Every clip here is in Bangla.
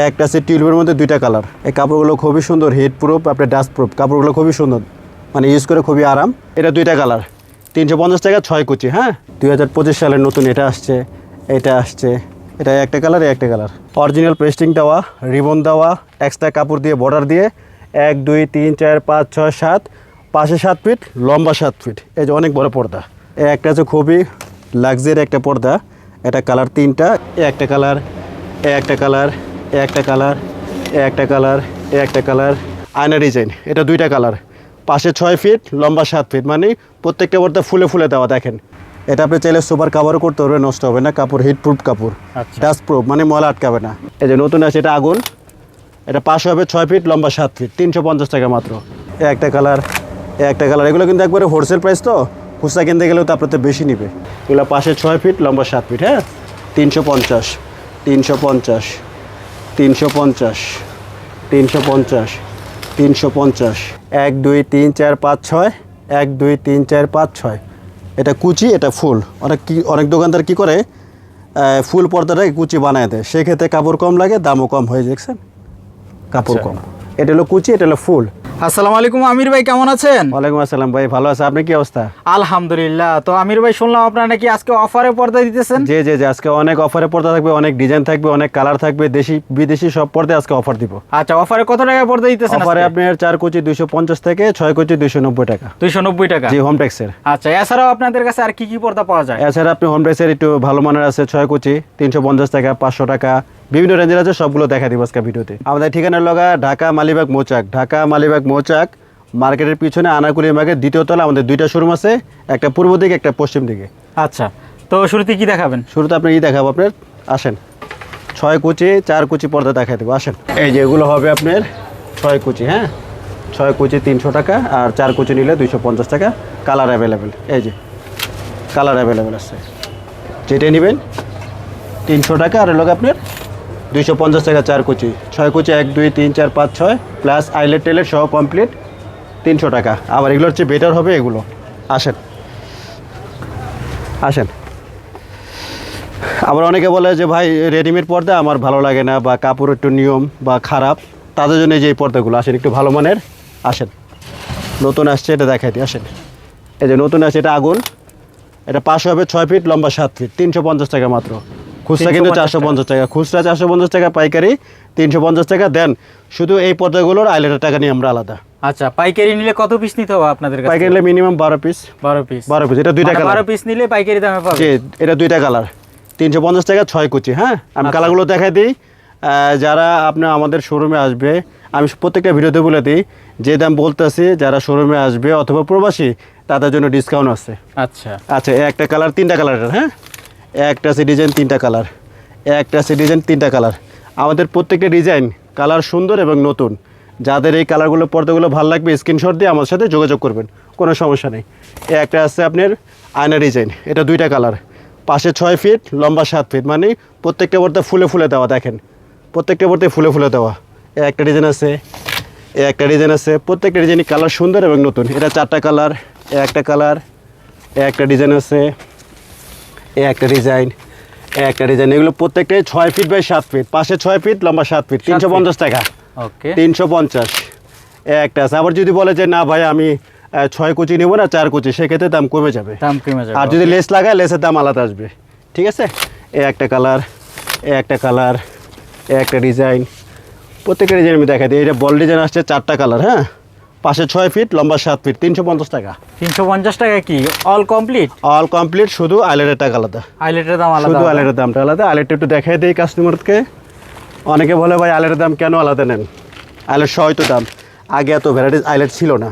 একটা আছে টিউবের মধ্যে দুইটা কালার। এই কাপড়গুলো খুবই সুন্দর হিট প্রুফ আপনার ডাস্ট প্রুফ কাপড়গুলো খুবই সুন্দর মানে ইউজ করে খুবই আরাম। এটা দুইটা কালার, তিনশো পঞ্চাশ টাকা ছয় কুচি হ্যাঁ? দুই হাজার পঁচিশ সালের নতুন এটা আসছে এটা আসছে। এটা একটা কালার একটা কালার। অরিজিনাল পেস্টিং দেওয়া রিবন দেওয়া এক্সট্রা কাপড় দিয়ে বর্ডার দিয়ে, এক, দুই, তিন, চার, পাঁচ, ছয়, সাত, পাশে সাত ফিট লম্বা সাত ফিট এই যে অনেক বড় পর্দা। একটা হচ্ছে খুবই লাক্সারি একটা পর্দা। এটা কালার তিনটা একটা কালার একটা কালার এ একটা কালার এ একটা কালার এ একটা কালার আয়না ডিজাইন এটা দুইটা কালার। পাশে ছয় ফিট লম্বা সাত ফিট মানে প্রত্যেকটা পর্দা ফুলে ফুলে দেওয়া দেখেন। এটা আপনি চাইলে সুপার কাভারও করতে পারবে নষ্ট হবে না কাপড় হিট প্রুফ কাপড় আচ্ছা। ডাস্ট প্রুফ মানে ময়লা আটকাবে না। এই যে নতুন আছে এটা আগুন। এটা পাশে হবে ছয় ফিট লম্বা সাত ফিট তিনশো পঞ্চাশ টাকা মাত্র। এ একটা কালার এ একটা কালার এগুলো কিন্তু একবারে হোলসেল প্রাইস তো খুচরা কিনতে গেলেও তো আপনার তো বেশি নেবে। এগুলো পাশে ছয় ফিট লম্বা সাত ফিট হ্যাঁ? তিনশো পঞ্চাশ তিনশো পঞ্চাশ। তিনশো পঞ্চাশ তিনশো পঞ্চাশ তিনশো পঞ্চাশ এক দুই তিন চার পাঁচ ছয় এক দুই তিন চার পাঁচ ছয়। এটা কুচি এটা ফুল। অনেক কি অনেক দোকানদার কি করে ফুল পর্দাটাকে কুচি বানায় দেয়। সেক্ষেত্রে কাপড় কম লাগে দামও কম হয়ে যাচ্ছে কাপড় আচ্ছা। কম। এটা হলো কুচি এটা হলো ফুল। আসসালামু আলাইকুম আমির ভাই কেমন আছেন? ওয়ালাইকুম আসসালাম ভাই ভালো আছে? আপনি কি অবস্থা? আলহামদুলিল্লাহ। তো আমির ভাই শুনলাম আপনারা নাকি আজকে অফারে পর্দা দিতেছেন? যে যে যে আজকে অনেক অফারে পর্দা থাকবে অনেক ডিজাইন থাকবে অনেক কালার থাকবে দেশি বিদেশি সব পর্দায় আজকে অফার দিব। আচ্ছা অফারে কত টাকা পর্দা দিতেছেন অফারে আপনার চার কোচি দুইশো পঞ্চাশ থেকে ছয় কোচি দুইশো নব্বই টাকা। দুইশো নব্বই টাকা? জি হোম ট্যাক্সের আচ্ছা এছাড়াও আপনাদের কাছে আর কি কি পর্দা পাওয়া যায়? এছাড়া আপনি হোম ট্যাক্সের একটু ভালো মানের আছে ছয় কোচি তিনশো পঞ্চাশ টাকা পাঁচশো টাকা বিভিন্ন রেঞ্জের আছে সবগুলো দেখা দিব আজকে ভিডিওতে। আমাদের ঠিকানার লগা ঢাকা মালিবাগ মৌচাক। ঢাকা মালিবাগ মৌচাক মার্কেটের পিছনে আনাকুলি মার্কেট দ্বিতীয় তলা আমাদের দুইটা শোরুম আছে একটা পূর্ব দিকে একটা পশ্চিম দিকে। আচ্ছা তো শুরুতে কি দেখাবেন? শুরুতে আপনি ই দেখাবো আপনার? আসেন। ছয় কুচি চার কুচি পর্দা দেখাই দেবো আসেন। এই যে এগুলো হবে আপনার ছয় কুচি হ্যাঁ? ছয় কুচি তিনশো টাকা আর চার কুচি নিলে দুইশো পঞ্চাশ টাকা। কালার অ্যাভেলেবেল এই যে। কালার অ্যাভেলেবেল আছে। যেটাই নেবেন তিনশো টাকা আর এলোক আপনার দুইশো পঞ্চাশ টাকা চার কুচি। ছয় কুচি, এক, দুই, তিন, চার, পাঁচ, ছয় প্লাস আইলেট টেলের সহ কমপ্লিট তিনশো টাকা। আবার এগুলোর হচ্ছে বেটার হবে এগুলো। আসেন। আসেন। আবার অনেকে বলে যে, ভাই রেডিমেড পর্দা আমার ভালো লাগে না বা কাপড় একটু নিয়ম বা খারাপ। তাদের জন্য যে এই পর্দাগুলো, আসেন একটু ভালো মানের। আসেন। নতুন আসছে, এটা দেখাই দিই। আসেন। এই যে নতুন আসছে, এটা আগুন। এটা পাশে হবে ছয় ফিট লম্বা সাত ফিট তিনশো পঞ্চাশ টাকা মাত্র। খুচরা কিন্তু চারশো পঞ্চাশ টাকা। খুচরা চারশো পঞ্চাশ টাকা পাইকারি তিনশো পঞ্চাশ টাকা দেন। শুধু এই পর্দাগুলোর আইলেটের টাকা নিয়ে আমরা আলাদা। আচ্ছা পাইকারি নিলে কত পিস নিতে হবে আপনাদের কাছে? পাইকারি নিলে মিনিমাম বারো পিস বারো পিস বারো পিস এটা দুইটা কালার বারো পিস নিলে পাইকারি দামে পাবে জি এটা দুইটা কালার তিনশো পঞ্চাশ টাকা ছয় কুচি হ্যাঁ? আমি আচ্ছা। কালারগুলো দেখাই দিই। যারা আপনার আমাদের শোরুমে আসবে আমি প্রত্যেকটা ভিডিওতে বলে দিই যে দাম বলতেছি যারা শোরুমে আসবে অথবা প্রবাসী তাদের জন্য ডিসকাউন্ট আছে। আচ্ছা। আচ্ছা একটা কালার তিনটা কালারের হ্যাঁ? একটা আছে ডিজাইন তিনটা কালার একটা আছে ডিজাইন তিনটা কালার আমাদের প্রত্যেকটা ডিজাইন কালার সুন্দর এবং নতুন। যাদের এই কালারগুলো পর্দাগুলো ভালো লাগবে স্ক্রিনশট দিয়ে আমার সাথে যোগাযোগ করবেন। কোনো সমস্যা নেই। একটা আছে আপনার আয়না ডিজাইন এটা দুইটা কালার পাশে ছয় ফিট লম্বা সাত ফিট মানে প্রত্যেকটা পর্দা ফুলে ফুলে দেওয়া, দেখেন। প্রত্যেকটা পর্দায় ফুলে ফুলে দেওয়া। একটা ডিজাইন আছে, একটা ডিজাইন আছে। প্রত্যেকটা ডিজাইনই কালার সুন্দর এবং নতুন। এটা চারটা কালার একটা কালার একটা ডিজাইন আছে। এ একটা ডিজাইন একটা ডিজাইন। এগুলো প্রত্যেকটাই ছয় ফিট বাই সাত ফিট পাশে ছয় ফিট লম্বা সাত ফিট তিনশো পঞ্চাশ টাকা। ওকে। তিনশো পঞ্চাশ। একটা আছে। আবার যদি বলে যে না ভাই আমি ছয় কুচি নেব না চার কুচি সেক্ষেত্রে দাম কমে যাবে। দাম কমে যাবে আর যদি লেস লাগায় লেসের দাম আলাদা আসবে। ঠিক আছে? এ একটা কালার এ একটা কালার এ একটা ডিজাইন প্রত্যেকটা ডিজাইন আমি দেখাই দিই। এটা বল ডিজাইন আসছে চারটা কালার হ্যাঁ? পাশে ছয় ফিট লম্বা সাত ফিট তিনশো পঞ্চাশ টাকা। তিনশো পঞ্চাশ টাকা কি? অল কমপ্লিট অল কমপ্লিট শুধু আইলেটের টাকা আলাদা। আইলেটের দাম আলাদা শুধু আইলেটের দামটা আলাদা। আইলেটটা একটু দেখাই দিই কাস্টমারকে অনেকে বলে ভাই আইলেটের দাম কেন আলাদা নেন? আইলেট তো দাম। আগে এত ভ্যারাইটিস আইলেট ছিল না।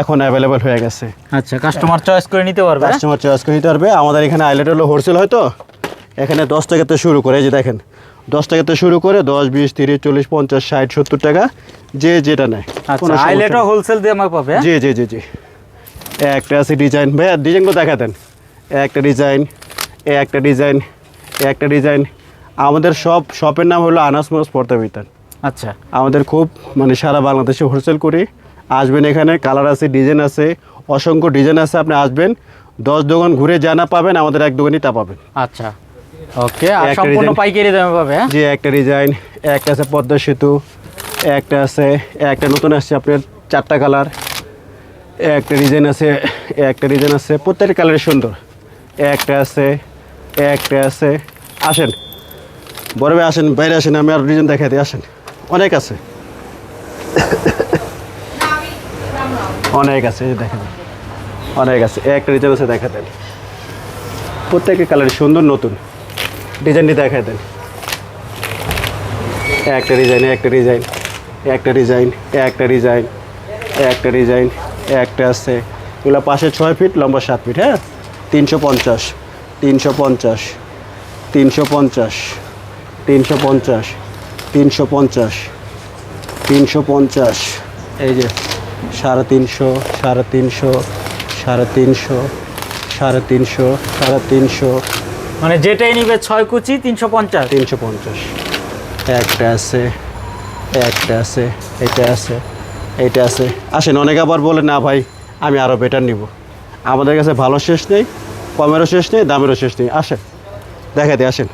এখন অ্যাভেলেবেল হয়ে গেছে। আচ্ছা কাস্টমার চয়েস করে নিতে পারবে হ্যাঁ? কাস্টমার চয়েস করে নিতে পারবে। আমাদের এখানে আইলেট হলো হোলসেল হয়তো। এখানে দশ টাকা থেকে শুরু করে এই যে দেখেন। দশ টাকা থেকে শুরু করে দশ বিশ তিরিশ চল্লিশ পঞ্চাশ ষাট সত্তর টাকা যে যেটা নেয় কোনো আচ্ছা আইলেটও হোলসেল দিয়ে আমাকে পাবে হ্যাঁ? জি জি জি জি। এ একটা আছে ডিজাইন ভাইয়া ডিজাইনগুলো দেখা দেন। এ একটা ডিজাইন এ একটা ডিজাইন এ একটা ডিজাইন আমাদের সব শপের নাম হলো আনাস মোস পর্দা বিতান। আচ্ছা। আমাদের খুব মানে সারা বাংলাদেশে হোলসেল করি। আসবেন এখানে কালার আছে ডিজাইন আছে অসংখ্য ডিজাইন আছে আপনি আসবেন। দশ দোকান ঘুরে যা না পাবেন আমাদের এক দোকানই তা পাবেন। আচ্ছা। ওকে আর সম্পূর্ণ পাইকারি দামে পাবে হ্যাঁ? যে একটা ডিজাইন একটা আছে পদ্মা সেতু একটা আছে একটা নতুন আসছে আপনার চারটা কালার একটা ডিজাইন আছে একটা ডিজাইন আছে প্রত্যেকটা কালার সুন্দর। একটা আছে একটা আছে আসেন। বড় ভাই আসেন বাইরে আসেন আমি আর ডিজাইন দেখাতে আসেন। অনেক আছে। অনেক আছে দেখেন। অনেক আছে একটা ডিজাইন আছে দেখা দেন। প্রত্যেকের কালার সুন্দর নতুন। ডিজাইনটি দেখা দেন। একটা ডিজাইন একটা ডিজাইন একটা ডিজাইন একটা ডিজাইন একটা ডিজাইন, একটা আছে। এগুলো পাশে ছয় ফিট, লম্বা সাত ফিট হ্যাঁ? তিনশো পঞ্চাশ তিনশো পঞ্চাশ তিনশো পঞ্চাশ তিনশো পঞ্চাশ তিনশো পঞ্চাশ তিনশো পঞ্চাশ। এই যে, সাড়ে তিনশো সাড়ে তিনশো সাড়ে তিনশো সাড়ে তিনশো সাড়ে তিনশো মানে যেটাই নিবে ছয় কুচি, তিনশো পঞ্চাশ। তিনশো পঞ্চাশ। একটা আছে একটা আছে, এটা আছে এইটা আছে। আসেন, অনেকে আবার বলে, না ভাই, আমি আরও বেটার নিব। আমাদের কাছে ভালো শেষ নেই, কমেরও শেষ নেই, দামেরও শেষ নেই। আসেন দেখাতে আসেন।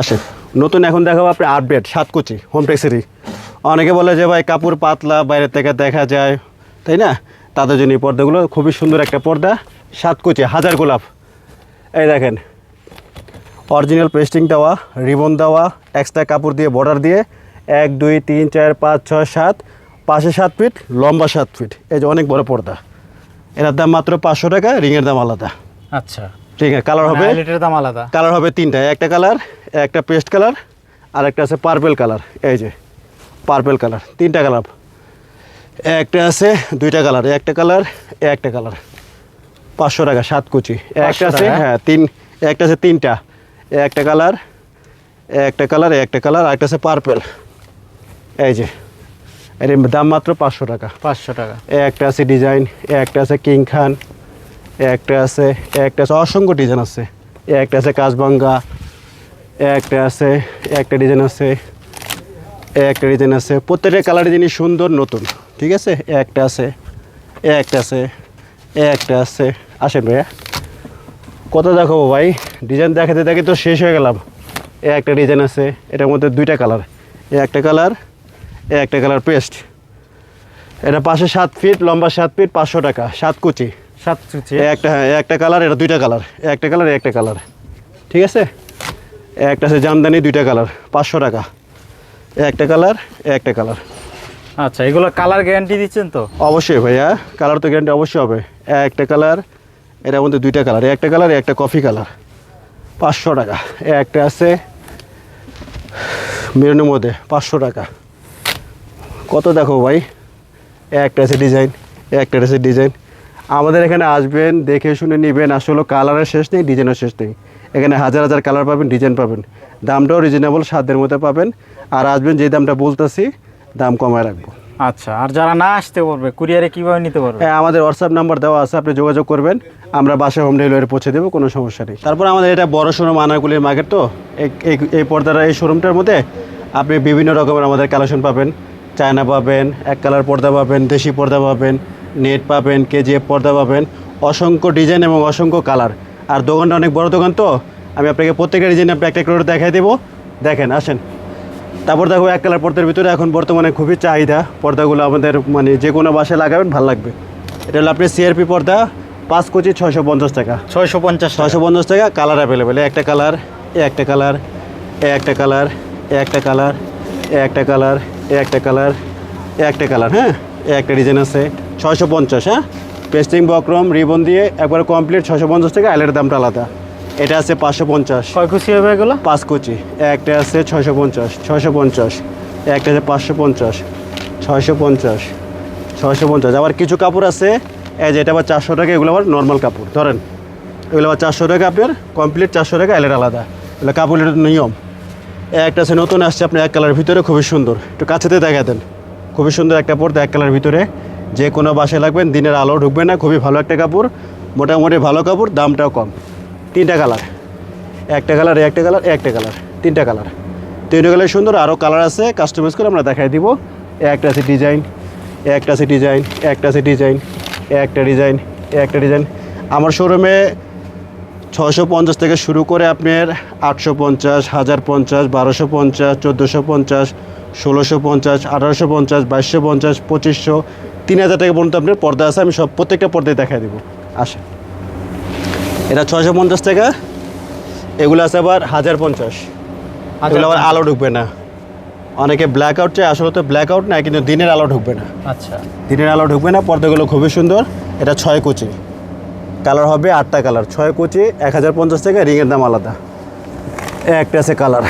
আসেন, নতুন এখন দেখাবো আপনি আট বেড সাত কুচি হোম টেক্সেরই অনেকে বলে যে, ভাই, কাপড় পাতলা বাইরে থেকে দেখা যায়। তাই না? তাদের জন্য এই পর্দাগুলো খুবই সুন্দর একটা পর্দা সাত কুচি হাজার গোলাপ। এই দেখেন অরিজিনাল পেস্টিং দেওয়া রিবন দেওয়া এক্সট্রা কাপড় দিয়ে বর্ডার দিয়ে এক দুই তিন চার পাঁচ ছয় সাত পাশে সাত ফিট লম্বা সাত ফিট এই যে অনেক বড় পর্দা। এটার দাম মাত্র পাঁচশো টাকা রিংয়ের দাম আলাদা। আচ্ছা। ঠিক আছে কালার হবে দাম আলাদা। কালার হবে তিনটা একটা কালার একটা পেস্ট কালার আর একটা আছে পার্পেল কালার এই যে পার্পেল কালার তিনটা কালার একটা আছে দুইটা কালার একটা কালার একটা কালার পাঁচশো টাকা সাত কুচি। একটা আছে হ্যাঁ তিন একটা আছে তিনটা। একটা কালার একটা কালার একটা কালার একটা আছে পার্পেল এই যে এর দাম মাত্র পাঁচশো টাকা। পাঁচশো টাকা। একটা আছে ডিজাইন একটা আছে কিং খান একটা আছে একটা আছে অসংখ্য ডিজাইন আছে। একটা আছে কাজবাঙ্গা একটা আছে একটা ডিজাইন আছে একটা ডিজাইন আছে। প্রত্যেকটা কালারের জিনিস সুন্দর নতুন। ঠিক আছে? একটা আছে একটা আছে একটা আছে। আসেন ভাইয়া। কত দেখাবো ভাই? ডিজাইন দেখাতে দেখে তো শেষ হয়ে গেলাম। এ একটা ডিজাইন আছে এটার মধ্যে দুইটা কালার এ একটা কালার এ একটা কালার পেস্ট এটা পাশে সাত ফিট লম্বা সাত ফিট পাঁচশো টাকা। সাত কুচি। সাত কুচি। একটা হ্যাঁ একটা কালার এটা দুইটা কালার একটা কালার একটা কালার ঠিক আছে? একটা আছে জামদানি দুইটা কালার পাঁচশো টাকা। একটা কালার একটা কালার আচ্ছা এগুলো কালার গ্যারান্টি দিচ্ছেন তো? অবশ্যই ভাইয়া কালার তো গ্যারান্টি অবশ্যই হবে। একটা কালার এটার মধ্যে দুইটা কালার একটা কালার একটা কফি কালার পাঁচশো টাকা। একটা আছে মেরুনের মধ্যে, পাঁচশো টাকা। কত দেখো ভাই? একটা আছে ডিজাইন একটা আছে ডিজাইন আমাদের এখানে আসবেন, দেখে শুনে নেবেন, আসলে কালারের শেষ নেই ডিজাইনের শেষ নেই। এখানে হাজার হাজার কালার পাবেন ডিজাইন পাবেন। দামটাও রিজনেবল সাধ্যের মধ্যে পাবেন। আর আসবেন যে দামটা বলতেছি দাম কমায় রাখব। আচ্ছা আর যারা না আসতে পারবে কুরিয়ারে কীভাবে নিতে পারবে? হ্যাঁ আমাদের হোয়াটসঅ্যাপ নাম্বার দেওয়া আছে আপনি যোগাযোগ করবেন। আমরা বাসায় হোম ডেলিভারি পৌঁছে দেবো কোনো সমস্যা নেই। তারপর আমাদের এটা বড় শোরুম আনারগুলির মার্কেট তো। এই- এই এই পর্দার এই শোরুমটার মধ্যে আপনি বিভিন্ন রকমের আমাদের কালেকশন পাবেন। চায়না পাবেন এক কালার পর্দা পাবেন দেশি পর্দা পাবেন নেট পাবেন কেজিএফ পর্দা পাবেন অসংখ্য ডিজাইন এবং অসংখ্য কালার আর দোকানটা অনেক বড় দোকান তো আমি আপনাকে প্রত্যেকের ডিজাইন আপনি একটা করে দেখাই দেবো। দেখেন আসেন। তারপর দেখো এক কালার পর্দার ভিতরে এখন বর্তমানে খুবই চাহিদা। পর্দাগুলো আমাদের মানে যে কোনো বাসায় লাগাবেন ভালো লাগবে। এটা হলো আপনি সিআরপি পর্দা পাঁচ কোচি ছয়শো পঞ্চাশ টাকা। ছয়শো পঞ্চাশ ছয়শো পঞ্চাশ টাকা কালার অ্যাভেলেবেল একটা কালার এ একটা কালার এ একটা কালার এ একটা কালার এ একটা কালার এ একটা কালার এ একটা কালার হ্যাঁ? এ একটা ডিজাইন আছে ছয়শো পঞ্চাশ হ্যাঁ? পেস্টিং বক্রম রিবন দিয়ে একবার কমপ্লিট ছয়শো পঞ্চাশ টাকা আইলের দামটা আলাদা। এটা আছে পাঁচশো পঞ্চাশ। কয় কুচি হবে এগুলো? পাঁচ কুচি। একটা আছে ছয়শো পঞ্চাশ। ছয়শো পঞ্চাশ। একটা আছে পাঁচশো পঞ্চাশ। ছয়শো পঞ্চাশ। ছয়শো পঞ্চাশ। আবার কিছু কাপড় আছে এই যে এটা আবার চারশো টাকা এগুলো আবার নর্মাল কাপড়। ধরেন এগুলো আবার চারশো টাকা আপনার কমপ্লিট চারশো টাকা এলের আলাদা। এগুলো কাপড়ের নিয়ম। একটা আছে নতুন আসছে আপনার এক কালার ভিতরে খুবই সুন্দর। একটু কাছেতে দেখা দেন। খুবই সুন্দর একটা পর্দা এক কালার ভিতরে। যে কোনো বাসায় লাগবেন দিনের আলো ঢুকবে না খুবই ভালো একটা কাপড়। মোটামুটি ভালো কাপড় দামটাও কম। তিনটা কালার। একটা কালার একটা কালার একটা কালার, তিনটা কালার। তিনটা কালার সুন্দর আরও কালার আছে কাস্টমাইজ করে আমরা দেখাই দিব। একটা আছে ডিজাইন একটা আছে ডিজাইন একটা আছে ডিজাইন একটা ডিজাইন একটা ডিজাইন আমার শোরুমে ছশো পঞ্চাশ থেকে শুরু করে আপনার আটশো পঞ্চাশ, হাজার পঞ্চাশ, বারোশো পঞ্চাশ, চোদ্দোশো পঞ্চাশ, ষোলোশো পঞ্চাশ, আঠারোশো পঞ্চাশ, বাইশশো পঞ্চাশ, পঁচিশশো, তিন হাজার টাকা পর্যন্ত আপনার পর্দা আছে, আমি সব প্রত্যেকটা পর্দায় দেখাই দেবো। আসে এটা ছশো পঞ্চাশ টাকা। এগুলো আছে আবার হাজার পঞ্চাশ। এগুলো আবার আলো ঢুকবে না। অনেকে ব্ল্যাক আউট চাই আসলে তো ব্ল্যাক আউট না কিন্তু দিনের আলো ঢুকবে না। আচ্ছা। দিনের আলো ঢুকবে না পর্দাগুলো খুবই সুন্দর। এটা ছয় কুচি। কালার হবে আটটা কালার ছয় কুচি এক হাজার পঞ্চাশ টাকা রিংয়ের দাম আলাদা। একটা আছে কালার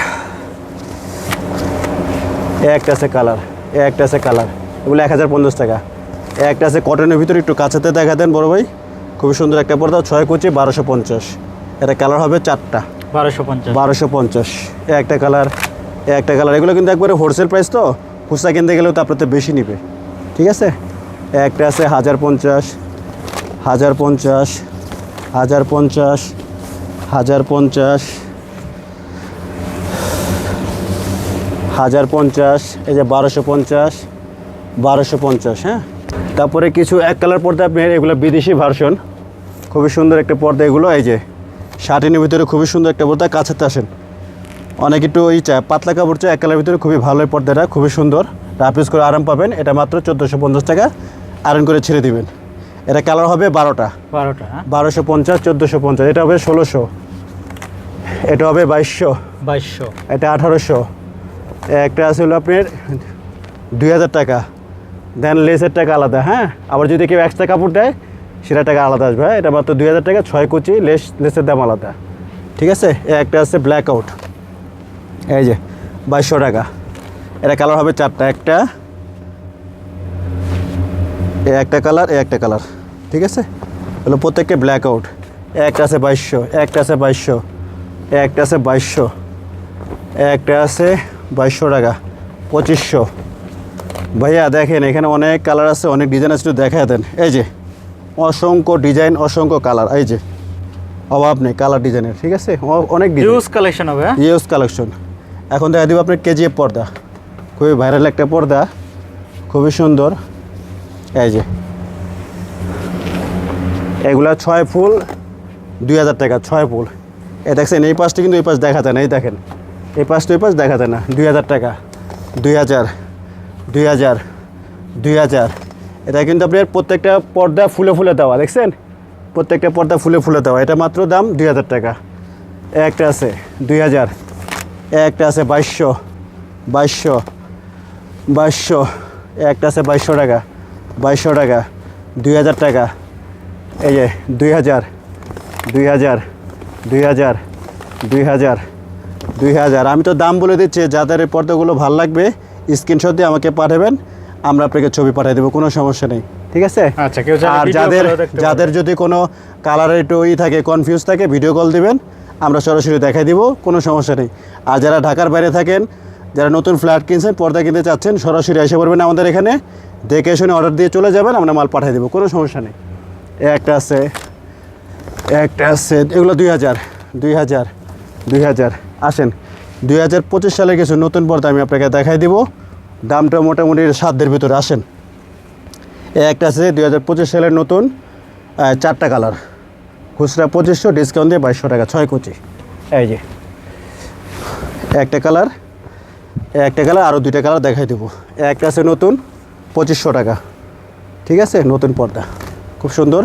একটা আছে কালার একটা আছে কালার এগুলো এক হাজার পঞ্চাশ টাকা। একটা আছে কটনের ভিতরে একটু কাছাতে দেখা দেন বড় ভাই। খুবই সুন্দর একটা পর্দা ছয় কুচি বারোশো পঞ্চাশ। এটা কালার হবে চারটা। বারোশো পঞ্চাশ। বারোশো পঞ্চাশ। এ একটা কালার এ একটা কালার এগুলো কিন্তু একবারে হোলসেল প্রাইস তো খুচরা কিনতে গেলেও তো আপনার তো বেশি নিবে। ঠিক আছে? একটা আছে হাজার পঞ্চাশ হাজার পঞ্চাশ হাজার পঞ্চাশ হাজার পঞ্চাশ হাজার পঞ্চাশ এই যে বারোশো পঞ্চাশ বারোশো পঞ্চাশ হ্যাঁ? তারপরে কিছু এক কালার পর্দা আপনি এগুলো বিদেশি ভার্সন খুবই সুন্দর একটা পর্দা এগুলো এই যে শার্টিনের ভিতরে খুবই সুন্দর একটা পর্দা কাছাতে আসেন। অনেক একটু ওই চায় পাতলা কাপড় চায় এক কালার ভিতরে খুবই ভালো এই পর্দাটা খুবই সুন্দর। রাফ ইউজ করে আরাম পাবেন এটা মাত্র চোদ্দোশো পঞ্চাশ টাকা। আয়রন করে ছেড়ে দিবেন। এটা কালার হবে বারোটা। বারোটা হ্যাঁ? বারোশো পঞ্চাশ চোদ্দোশো পঞ্চাশ। এটা হবে ষোলোশো। এটা হবে বাইশশো। বাইশশো। এটা আঠারোশো। একটা আছে হলো আপনার দুই হাজার টাকা। দেন লেসের টাকা আলাদা হ্যাঁ? আবার যদি কেউ এক্সট্রা কাপড় দেয় সেটা টাকা আলাদা আসবে হ্যাঁ? এটা মাত্র দুই হাজার টাকা, ছয় কুচি লেস লেসের দাম আলাদা। ঠিক আছে? একটা আছে ব্ল্যাক আউট এই যে, বাইশশো টাকা। এটা কালার হবে চারটা, একটা। এ একটা কালার এ একটা কালার ঠিক আছে? হলো প্রত্যেককে ব্ল্যাক আউট একটা আছে বাইশশো একটা আছে বাইশশো একটা আছে বাইশশো একটা আছে বাইশশো টাকা, পঁচিশশো। ভাইয়া দেখেন এখানে অনেক কালার আছে অনেক ডিজাইন আছে একটু দেখা দেন। এই যে অসংখ্য ডিজাইন অসংখ্য কালার এই যে অভাব নেই কালার ডিজাইনের ঠিক আছে? অনেক ইউজ কালেকশন হবে হ্যাঁ? ইউজ কালেকশন এখন দেখা দিব আপনার কেজিএফ পর্দা। খুবই ভাইরাল একটা পর্দা খুবই সুন্দর। এই যে এগুলা ছয় ফুল দুই হাজার টাকা ছয় ফুল। এ দেখছেন এই পাশটা কিন্তু এই পাশ দেখা যায় না এই দেখেন। এই পাশটা ওই পাশ দেখা যায় না দুই হাজার টাকা দুই হাজার। দুই হাজার দুই হাজার। এটা কিন্তু আপনার প্রত্যেকটা পর্দা ফুলে ফুলে দেওয়া, দেখছেন? প্রত্যেকটা পর্দা ফুলে ফুলে দেওয়া। এটা মাত্র দাম দুই হাজার টাকা। একটা আছে দুই হাজার, একটা আছে বাইশশো বাইশশো বাইশশো, একটা আছে বাইশশো টাকা বাইশশো টাকা, দুই হাজার টাকা। এই যে দুই হাজার দুই হাজার দুই হাজার দুই হাজার দুই হাজার। আমি তো দাম বলে দিচ্ছি, যাদের পর্দাগুলো ভালো লাগবে স্ক্রিনশট দিয়ে আমাকে পাঠাবেন আমরা আপনাকে ছবি পাঠিয়ে দেবো কোনো সমস্যা নেই ঠিক আছে? আচ্ছা, কেউ আর যাদের। যাদের যদি কোনো কালারের একটু ই থাকে কনফিউজ থাকে ভিডিও কল দিবেন আমরা সরাসরি দেখাই দিব কোনো সমস্যা নেই। আর যারা ঢাকার বাইরে থাকেন যারা নতুন ফ্ল্যাট কিনছেন পর্দা কিনতে চাচ্ছেন সরাসরি এসে পড়বেন আমাদের এখানে। দেখে শুনে অর্ডার দিয়ে চলে যাবেন আমরা মাল পাঠিয়ে দেবো কোনো সমস্যা নেই। একটা আছে একটা আছে এগুলো দুই হাজার দুই হাজার দুই হাজার আসেন। দুই হাজার পঁচিশ সালে কিছু নতুন পর্দা আমি আপনাকে দেখাই দিব। দামটা মোটামুটি সাধ্যের ভিতরে, আসেন। একটা আছে দুই হাজার পঁচিশ সালের নতুন চারটা কালার। খুচরা পঁচিশশো, ডিসকাউন্ট দিয়ে বাইশশো টাকা, ছয় কুচি। এই যে, একটা কালার একটা কালার, আরও দুইটা কালার দেখাই দেবো। একটা আছে নতুন, পঁচিশশো টাকা। ঠিক আছে? নতুন পর্দা। খুব সুন্দর।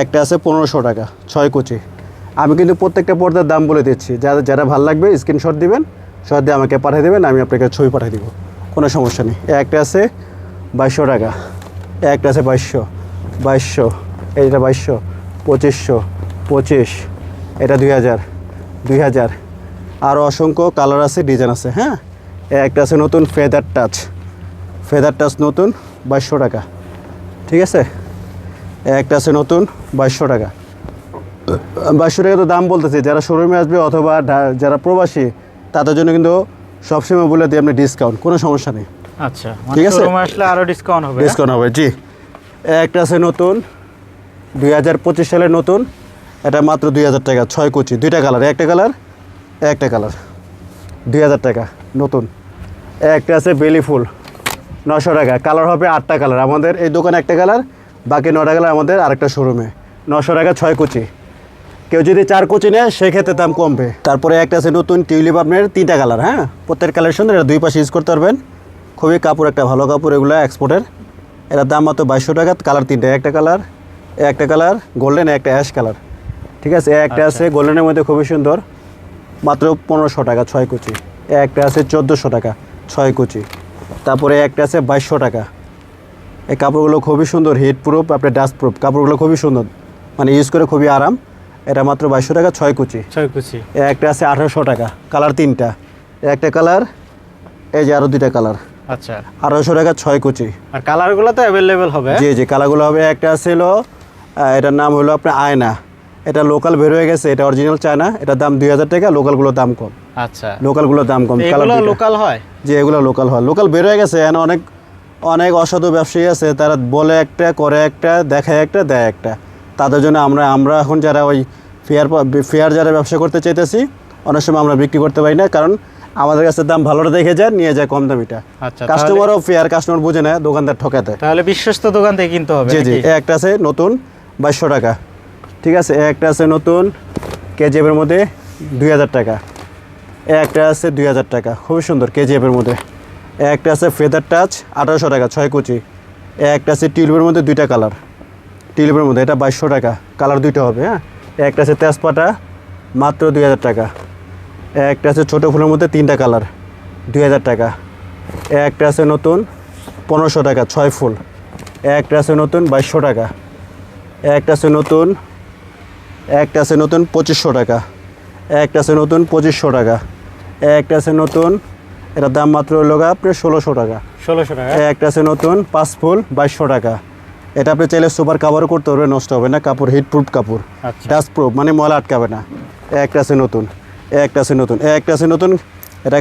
একটা আছে পনেরোশো টাকা, ছয় কুচি। আমি কিন্তু প্রত্যেকটা পর্দার দাম বলে দিচ্ছি। যারা যারা ভালো লাগবে স্ক্রিনশট দিবেন শট দিয়ে আমাকে পাঠিয়ে দেবেন, আমি আপনাকে ছবি পাঠিয়ে দিব। কোনো সমস্যা নেই। একটা আছে বাইশশো টাকা। একটা আছে বাইশশো। বাইশশো। এইটা বাইশশো। পঁচিশশো। পঁচিশ। এটা দুই হাজার। দুই হাজার। আরও অসংখ্য কালার আছে ডিজাইন আছে হ্যাঁ? একটা আছে নতুন ফেদার টাচ ফেদার টাচ নতুন, বাইশশো টাকা। ঠিক আছে? একটা আছে নতুন, বাইশশো টাকা। বাইশশো টাকা তো দাম বলতেছি যারা শোরুমে আসবে অথবা যারা প্রবাসী তাদের জন্য কিন্তু সবসময় বলে দিই আপনি ডিসকাউন্ট কোনো সমস্যা নেই আচ্ছা ঠিক আছে। শোরুমে আসলে আরও ডিসকাউন্ট হবে হ্যাঁ? ডিসকাউন্ট হবে জি একটা আছে নতুন দুই হাজার পঁচিশ সালের নতুন এটা মাত্র দুই হাজার টাকা ছয় কুচি দুইটা কালার একটা কালার একটা কালার দুই হাজার টাকা নতুন একটা আছে বেলি ফুল নশো টাকা কালার হবে আটটা কালার আমাদের এই দোকানে একটা কালার বাকি নটা কালার আমাদের আরেকটা শোরুমে নশো টাকা ছয় কুচি কেউ যদি চার কোচি নেয় সেক্ষেত্রে দাম কমবে। তারপরে একটা আছে নতুন টিউলিপ আপনার তিনটা কালার হ্যাঁ? প্রত্যেক কালার সুন্দর এটা দুই পাশে ইউজ করতে পারবেন। খুবই কাপড় একটা ভালো কাপড় এগুলো এক্সপোর্টের এটার দাম মাত্র বাইশশো টাকা কালার তিনটা একটা কালার একটা কালার গোল্ডেন একটা অ্যাশ কালার। ঠিক আছে একটা আছে গোল্ডেনের মধ্যে খুবই সুন্দর। মাত্র পনেরোশো টাকা ছয় কুচি। একটা আছে চোদ্দোশো টাকা ছয় কুচি। তারপরে একটা আছে বাইশশো টাকা। এই কাপড়গুলো খুবই সুন্দর হিট প্রুফ আপনার ডাস্ট প্রুফ কাপড়গুলো খুবই সুন্দর। মানে ইউজ করে খুবই আরাম। এটা মাত্র বাইশশো টাকা ছয় কুচি। ছয় কুচি। একটা আছে আঠারোশো টাকা কালার তিনটা। একটা কালার এই যে আরও দুইটা কালার। আচ্ছা। আঠারোশো টাকা ছয় কুচি। আর কালারগুলো তো অ্যাভেলেবেল হবে? জি জি কালারগুলো হবে। একটা ছিল এটার নাম হলো আপনার আয়না। এটা লোকাল বের হয়ে গেছে এটা অরিজিনাল চায়না। এটার দাম দুই হাজার টাকা লোকালগুলোর দাম কম। আচ্ছা। লোকালগুলোর দাম কম কালার লোকাল হয়? যে এগুলো লোকাল হয়। লোকাল বের হয়ে গেছে এখানে অনেক অনেক অসাধু ব্যবসায়ী আছে। তারা বলে একটা করে একটা দেখায় একটা দেয় একটা। তাদের জন্য আমরা আমরা এখন যারা ওই ফেয়ার ফেয়ার যারা ব্যবসা করতে চাইতেছি অনেক সময় আমরা বিক্রি করতে পারি না কারণ আমাদের কাছে দাম ভালোটা দেখে যায় নিয়ে যায় কম দামিটা। আচ্ছা কাস্টমারও ফেয়ার কাস্টমার বুঝে না দোকানদার ঠকাতে। তাহলে বিশ্বস্ত দোকান থেকে কিনতে হবে জি জি একটা আছে নতুন বাইশশো টাকা। ঠিক আছে একটা আছে নতুন কেজিএফের মধ্যে দুই হাজার টাকা। এ একটা আছে দুই হাজার টাকা খুবই সুন্দর কেজিএফের মধ্যে। একটা আছে ফেদার টাচ আঠারোশো টাকা ছয় কুচি। এ একটা আছে টিউলিপের মধ্যে দুইটা কালার। টিউলিপের মধ্যে এটা বাইশশো টাকা। কালার দুইটা হবে হ্যাঁ? একটা আছে তেজপাতা মাত্র দুই হাজার টাকা। একটা আছে ছোটো ফুলের মধ্যে তিনটা কালার দুই হাজার টাকা। একটা আছে নতুন পনেরোশো টাকা ছয় ফুল। একটা আছে নতুন বাইশশো টাকা। একটা আছে নতুন একটা আছে নতুন পঁচিশশো টাকা। একটা আছে নতুন পঁচিশশো টাকা। একটা আছে নতুন এটার দাম মাত্র হলো গা আপনার ষোলোশো টাকা। ষোলোশো টাকা। একটা আছে নতুন পাঁচ ফুল বাইশশো টাকা। এটা আপনি চাইলে সুপার কাভারও করতে পারবে নষ্ট হবে না। কাপড় হিট প্রুফ কাপড়। আচ্ছা। ডাস্ট প্রুফ মানে ময়লা আটকাবে না। একটা আছে নতুন একটা আছে নতুন একটা আছে নতুন। এটা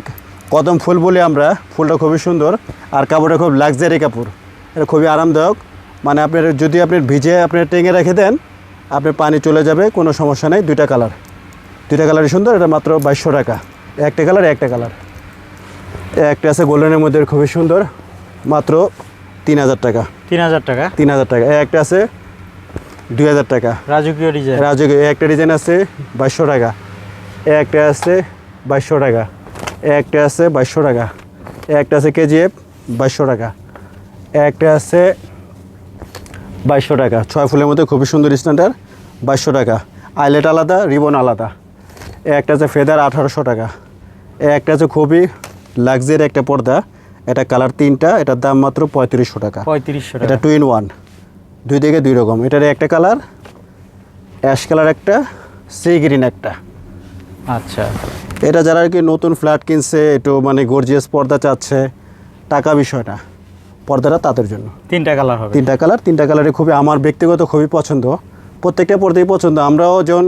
কদম ফুল বলি আমরা ফুলটা খুবই সুন্দর। আর কাপড়টা খুব লাক্সারি কাপড়। এটা খুবই আরামদায়ক। মানে আপনার যদি আপনি ভিজে আপনি টেঙে রেখে দেন আপনার পানি চলে যাবে কোনো সমস্যা নেই। দুইটা কালার দুইটা কালারই সুন্দর এটা মাত্র বাইশশো টাকা। একটা কালার একটা কালার একটা আছে গোল্ডেনের মধ্যে খুবই সুন্দর। মাত্র তিন হাজার টাকা। তিন হাজার টাকা? তিন হাজার টাকা। একটা আছে দুই হাজার টাকা। রাজকীয় ডিজাইন। রাজুকে একটা ডিজাইন আছে বাইশশো টাকা। একটা আছে বাইশশো টাকা। একটা আছে বাইশশো টাকা। একটা আছে কেজিএফ বাইশশো টাকা। একটা আছে বাইশশো টাকা। ছয় ফুলের মধ্যে খুবই সুন্দর স্ট্যান্ডার্ড বাইশশো টাকা। আইলেট আলাদা রিবন আলাদা। একটা আছে ফেদার আঠারোশো টাকা। একটা আছে খুবই লাক্সারি একটা পর্দা। এটা কালার তিনটা এটার দাম মাত্র পঁয়ত্রিশশো টাকা। পঁয়ত্রিশশো এটা টু ইন ওয়ান দুই দিকে দুই রকম। এটার একটা কালার অ্যাশ কালার একটা সি গ্রিন একটা। আচ্ছা। এটা যারা আর কি নতুন ফ্ল্যাট কিনছে একটু মানে গর্জিয়াস পর্দা চাচ্ছে টাকা বিষয় না পর্দাটা তাদের জন্য। তিনটা কালার হবে। তিনটা কালার তিনটা কালারে খুবই আমার ব্যক্তিগত খুবই পছন্দ। প্রত্যেকটা পর্দাই পছন্দ। আমরাও যখন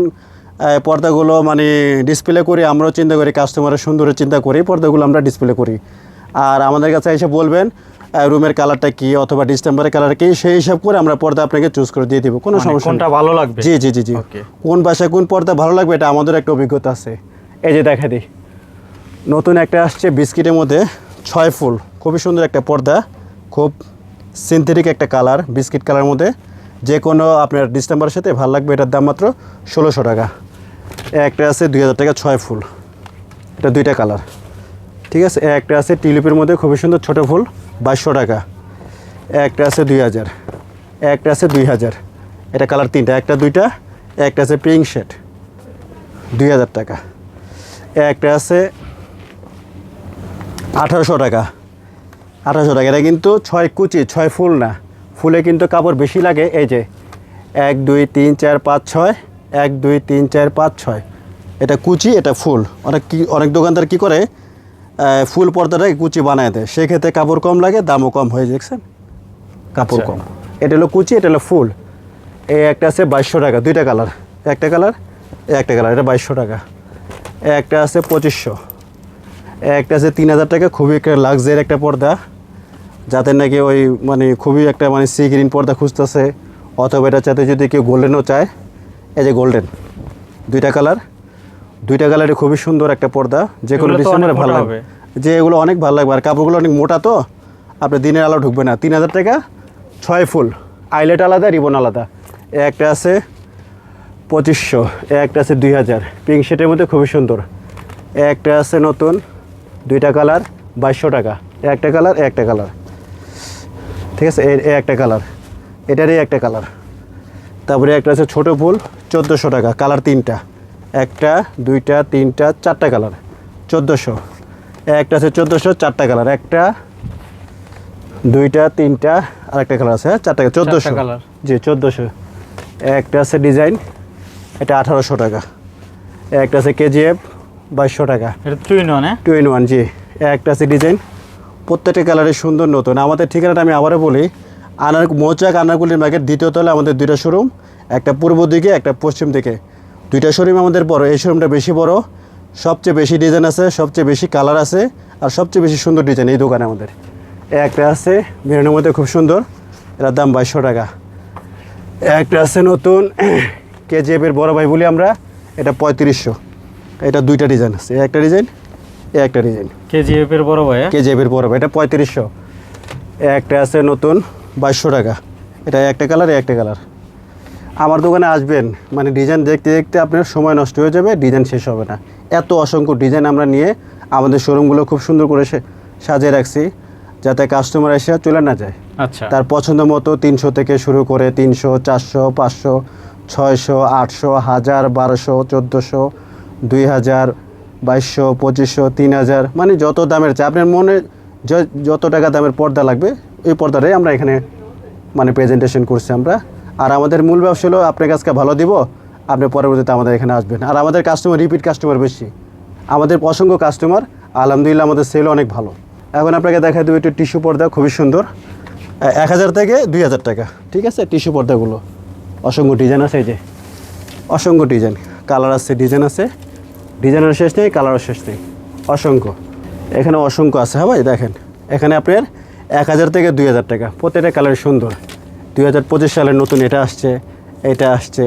পর্দাগুলো মানে ডিসপ্লে করি আমরাও চিন্তা করি কাস্টমারের সুন্দরের চিন্তা করি পর্দাগুলো আমরা ডিসপ্লে করি। আর আমাদের কাছে এসে বলবেন রুমের কালারটা কি অথবা ডিসটেম্বারের কালার কি সেই হিসাব করে আমরা পর্দা আপনাকে চুজ করে দিয়ে দিব কোনো মানে সমস্যা কোনটা ভালো লাগবে? জি জি জি জি। কোন বাসায় কোন পর্দা ভালো লাগবে এটা আমাদের একটা অভিজ্ঞতা আছে। এই যে দেখা দিই। নতুন একটা আসছে বিস্কিটের মধ্যে ছয় ফুল খুবই সুন্দর একটা পর্দা খুব সিনথেটিক একটা কালার বিস্কিট কালার মধ্যে। যে কোনো আপনার ডিসেম্বরের সাথে ভালো লাগবে এটার দাম মাত্র ষোলোশো টাকা। এ একটা আছে দুই হাজার টাকা ছয় ফুল। এটা দুইটা কালার। ঠিক আছে? একটা আছে টিলিপের মধ্যে খুবই সুন্দর ছোটো ফুল, বাইশশো টাকা। একটা আছে দুই হাজার। একটা আছে দুই হাজার। এটা কালার তিনটা, একটা দুইটা একটা আছে পিঙ্ক শেড, দুই হাজার টাকা। একটা আছে আঠারোশো টাকা। আঠারোশো টাকা, এটা কিন্তু ছয় কুচি, ছয় ফুল না। ফুলে কিন্তু কাপড় বেশি লাগে, এই যে এক, দুই, তিন, চার, পাঁচ, ছয়, এক, দুই, তিন, চার, পাঁচ, ছয়। এটা কুচি, এটা ফুল। অনেক কি অনেক দোকানদার কি করে ফুল পর্দাটা কুচি বানায় দেয়। সেক্ষেত্রে কাপড় কম লাগে দামও কম হয়ে দেখছেন? কাপড় আচ্ছা। কম। এটা হলো কুচি এটা হলো ফুল। এই একটা আছে বাইশশো টাকা দুইটা কালার। একটা কালার একটা কালার এটা বাইশশো টাকা। এ একটা আছে পঁচিশশো। একটা আছে তিন হাজার টাকা খুবই একটা লাক্সারি একটা পর্দা। যাতে নাকি ওই মানে খুবই একটা মানে সি গ্রিন পর্দা খুঁজতেছে অথবা এটা চাতে যদি কেউ গোল্ডেনও চায় এই যে গোল্ডেন দুইটা কালার। দুইটা কালারে খুবই সুন্দর একটা পর্দা যে কোনো ডিসেম্বরে ভালো লাগবে। যে এগুলো অনেক ভালো লাগবে আর কাপড়গুলো অনেক মোটা তো আপনার দিনের আলো ঢুকবে না। তিন হাজার টাকা ছয় ফুল আইলেট আলাদা রিবন আলাদা। একটা আছে পঁচিশশো এ একটা আছে দুই হাজার। পিঙ্ক শেটের মধ্যে খুবই সুন্দর। একটা আছে নতুন দুইটা কালার বাইশশো টাকা। একটা কালার একটা কালার ঠিক আছে এ একটা কালার এটারই একটা কালার তারপরে একটা আছে ছোটো ফুল চোদ্দোশো টাকা কালার তিনটা। একটা দুইটা তিনটা চারটা কালার চোদ্দোশো। একটা আছে চোদ্দোশো চারটা কালার একটা দুইটা তিনটা আর একটা কালার আছে হ্যাঁ চারটা চোদ্দোশো। কালার। জি চোদ্দোশো। একটা আছে ডিজাইন এটা আঠারোশো টাকা। একটা আছে কেজিএফ বাইশশো টাকা। এটা two in one two in one জি। একটা আছে ডিজাইন প্রত্যেকটা কালারের সুন্দর নতুন। আমাদের ঠিকানাটা আমি আবারও বলি আনার মৌচাক আনারকুলির মার্কেট দ্বিতীয় তলে আমাদের দুইটা শোরুম একটা পূর্ব দিকে একটা পশ্চিম দিকে। দুইটা শোরুম আমাদের বড় এই শোরুমটা বেশি বড় সবচেয়ে বেশি ডিজাইন আছে সবচেয়ে বেশি কালার আছে আর সবচেয়ে বেশি সুন্দর ডিজাইন এই দোকানে আমাদের। একটা আছে মেরুনের মধ্যে খুব সুন্দর এটার দাম বাইশশো টাকা। একটা আছে নতুন কেজিএফের বড় ভাই বলি আমরা এটা পঁয়ত্রিশশো। এটা দুইটা ডিজাইন আছে একটা ডিজাইন এ একটা ডিজাইন কেজিএফের বড় ভাই হ্যাঁ? কেজিএফের বড় ভাই এটা পঁয়ত্রিশশো। একটা আছে নতুন বাইশশো টাকা। এটা একটা কালার একটা কালার আমার দোকানে আসবেন মানে ডিজাইন দেখতে দেখতে আপনার সময় নষ্ট হয়ে যাবে ডিজাইন শেষ হবে না। এত অসংখ্য ডিজাইন আমরা নিয়ে আমাদের শোরুমগুলো খুব সুন্দর করে সাজিয়ে রাখছি যাতে কাস্টমার এসে চলে না যায়। আচ্ছা। তার পছন্দ মতো তিনশো থেকে শুরু করে তিনশো চারশো পাঁচশো ছয়শো আটশো হাজার বারোশো চোদ্দোশো দুই হাজার বাইশশো পঁচিশশো তিন হাজার মানে যত দামের চাই আপনার মনে যত টাকা দামের পর্দা লাগবে ওই পর্দাটাই আমরা এখানে মানে প্রেজেন্টেশন করছি আমরা। আর আমাদের মূল ব্যবসা হলো আপনার কাছকে ভালো দিব, আপনি পরবর্তীতে আমাদের এখানে আসবেন। আর আমাদের কাস্টমার রিপিট কাস্টমার বেশি। আমাদের অসংখ্য কাস্টমার আলহামদুলিল্লাহ আমাদের সেল অনেক ভালো। এখন আপনাকে দেখা দেবো একটু টিস্যু পর্দা, খুবই সুন্দর। এক হাজার থেকে দুই হাজার টাকা, ঠিক আছে? টিস্যু পর্দাগুলো। অসংখ্য ডিজাইন আছে এই যে। অসংখ্য ডিজাইন কালার আছে ডিজাইন আছে। ডিজাইনের শেষ নেই কালারের শেষ নেই। অসংখ্য। এখানে অসংখ্য আছে হ্যাঁ ভাই? দেখেন। এখানে আপনার এক হাজার থেকে দুই হাজার টাকা। প্রত্যেকটা কালার সুন্দর। দুই হাজার পঁচিশ সালের নতুন এটা আসছে এটা আসছে।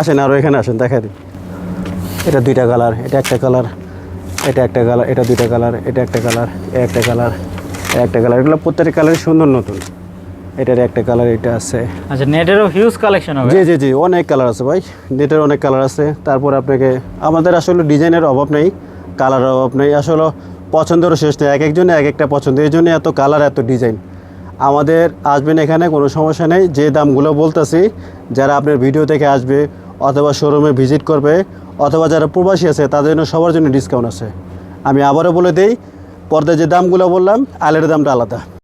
আসেন আরও এখানে আসেন দেখা দিন এটা দুইটা কালার এটা একটা কালার এটা একটা কালার এটা দুইটা কালার এটা একটা কালার একটা কালার একটা কালার। এগুলো প্রত্যেকটা কালারই সুন্দর নতুন। এটার একটা কালার এটা আছে। আচ্ছা নেটেরও হিউজ কালেকশন হবে। জি জি জি অনেক কালার আছে ভাই। নেটের অনেক কালার আছে। তারপর আপনাকে আমাদের আসলে ডিজাইনের অভাব নেই কালারের অভাব নেই। আসলে পছন্দেরও শেষ নেই। এক একজনে এক একটা পছন্দ। এই জন্য এত কালার এত ডিজাইন। আমাদের আসবেন এখানে, কোনো সমস্যা নেই। যে দামগুলো বলতেছি, যারা আপনার ভিডিও থেকে আসবে অথবা শোরুমে ভিজিট করবে, অথবা যারা প্রবাসী আছে, তাদের জন্য সবার জন্য ডিসকাউন্ট আছে। আমি আবারও বলে দিই, পর্দায় যে দামগুলো বললাম, আলের দামটা আলাদা।